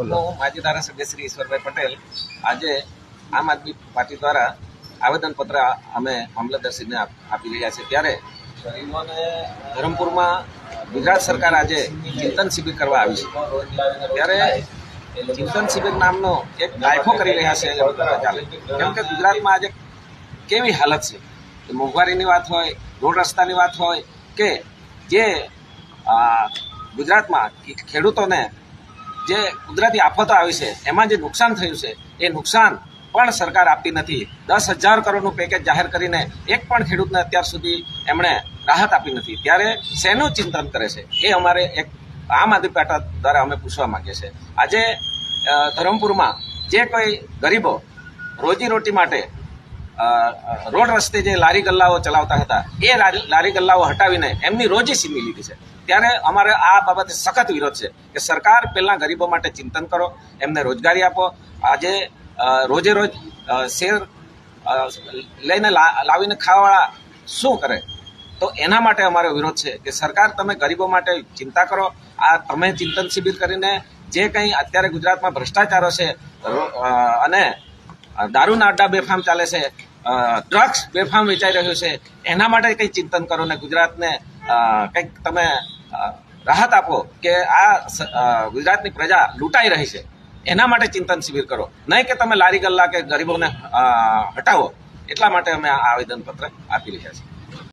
હું માજી ધારાસભ્ય શ્રી ઈશ્વરભાઈ પટેલ આજે આમ આદમી પાર્ટી દ્વારા આવેદનપત્ર અમે મામલતદારશ્રીને આપી રહ્યા છે ત્યારે ધરમપુરમાં ગુજરાત સરકાર આજે ચિંતન શિબિર કરવા આવી છે. ત્યારે ચિંતન શિબિર નામનો એક ગાયફો કરી રહ્યા છે કેમ કે ગુજરાતમાં આજે કેવી હાલત છે? કે મોંઘવારીની વાત હોય, રોડ રસ્તાની વાત હોય, કે જે ગુજરાતમાં ખેડૂતોને જે કુદરતી આફતો આવી છે, એમાં જે નુકસાન થયું છે, એ નુકસાન પણ સરકાર આપતી નથી. દસ હજાર કરોડનું પેકેજ જાહેર કરીને એક પણ ખેડૂતને અત્યાર સુધી એમણે રાહત આપી નથી. ત્યારે શેનું ચિંતન કરે છે? એ અમારે એક આમ આદમી પાર્ટી દ્વારા અમે પૂછવા માંગીએ છીએ. આજે ધરમપુરમાં જે કોઈ ગરીબો રોજીરોટી માટે રોડ રસ્તે જે લારી ગલ્લાઓ ચલાવતા હતા, એ લારી ગલ્લાઓ હટાવીને એમની રોજી સીમી લીધી છે. ત્યારે અમારે આ બાબતે સખત વિરોધ છે કે સરકાર પહેલાં ગરીબો માટે ચિંતન કરો, એમને રોજગારી આપો. આજે રોજે રોજ શેર લઈને લાવીને ખાવાવાળા શું કરે? તો એના માટે અમારો વિરોધ છે કે સરકાર તમે ગરીબો માટે ચિંતા કરો. આ તમે ચિંતન શિબિર કરીને જે કંઈ અત્યારે ગુજરાતમાં ભ્રષ્ટાચારો છે અને દારૂના અડ્ડા બેફામ ચાલે છે ડ્રગ્સ બેફામ વેચાઈ રહ્યું છે. એના માટે કંઈ ચિંતન કરો ને ગુજરાતને કંઈક તમે રાહત આપો કે આ ગુજરાતની પ્રજા લૂંટાઈ રહી છે. એના માટે ચિંતન શિબિર કરો. નહીં કે તમે લારી ગલ્લા કે ગરીબોને હટાવો. એટલા માટે અમે આ આવેદનપત્ર આપી રહ્યા છીએ.